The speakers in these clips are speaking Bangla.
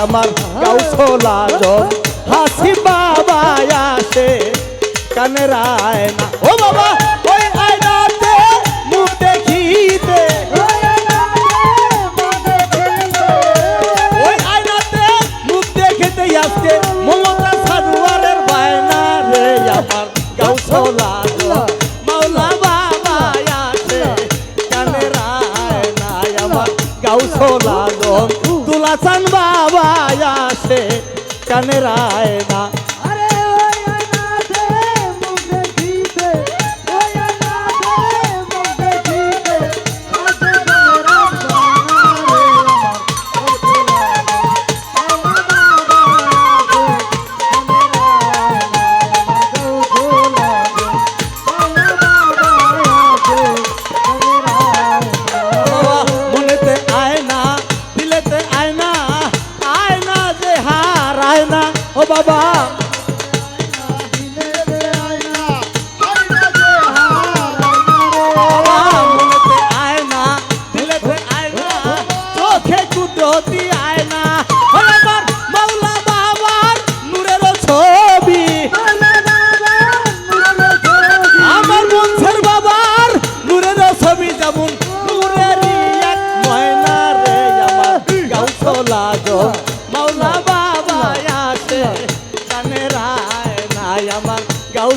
আমার কৌশলা হাসি বাবা আসে কানের আয়না ও বাবা, ওই আয়নাতে মুখ ওই আয়নাতে মুখ দেখিতে আজকে মমতা সানুয়ারের বায়না রে আমার কৌশলা মাওলা বাবা আসে কানের আয়না আমার কৌশলা কানের রায় আরে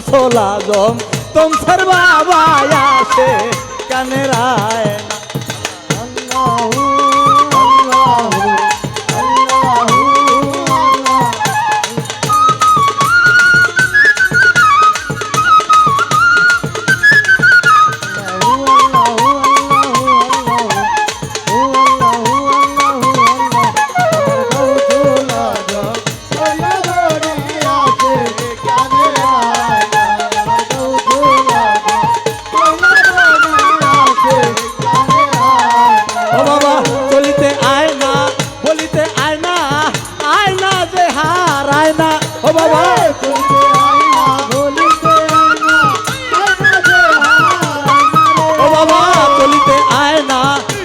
গাউছলা গো তোমার বাবা আসে से আয়না ও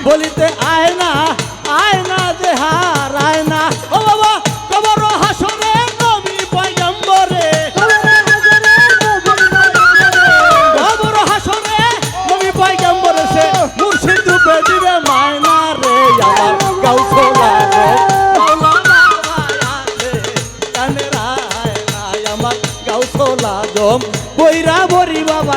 বলিতে আয়না আয়না যে হার, আয়না। ও বাবা কবর হাসরে নবী পয়গম্বরে। কবর হাসরে নবী পয়গম্বরে, সে মুর্শিদ রূপে দিবে মায়না রে, আমার গাউসলা রে মাওলানা মায়াতে কানের আমার গাউসলা জম। বইরা বরি বাবা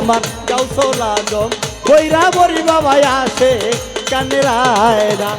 আমার গাউসলা দম। কইরা বরি বাবা আসে কানে রায়রা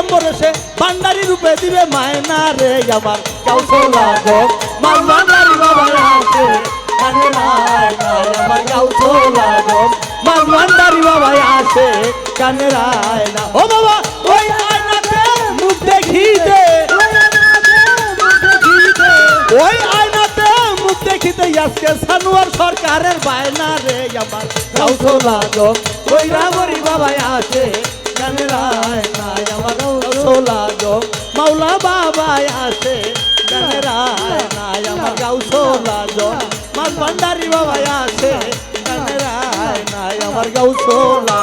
পাইগাম্বরে সে ভান্ডারি রূপে দিবে মায়না রে আমার। গাউসলা গো মালবান্ডারি বাবা আছে কানে রায় নাই আমার গাউসলা গো মালবান্ডারি বাবা আছে কানে রায় না। ও বাবা, ওই আয়নাতে মুখ দে। ওই আয়নাতে মুখ দেখিতে আজকে সানুয়ার সরকারের বায়না রে আমার। গাউসলা গো, ওই রামরি বাবা আছে কানে রায় নাই আমার। গাউসলা গো মাওলা বাবা আছে কানে রায় নাই, আমার গাউসলা গো মাল ভান্ডারি বাবা আছে কানে রায় নাই, আমার গাউসলা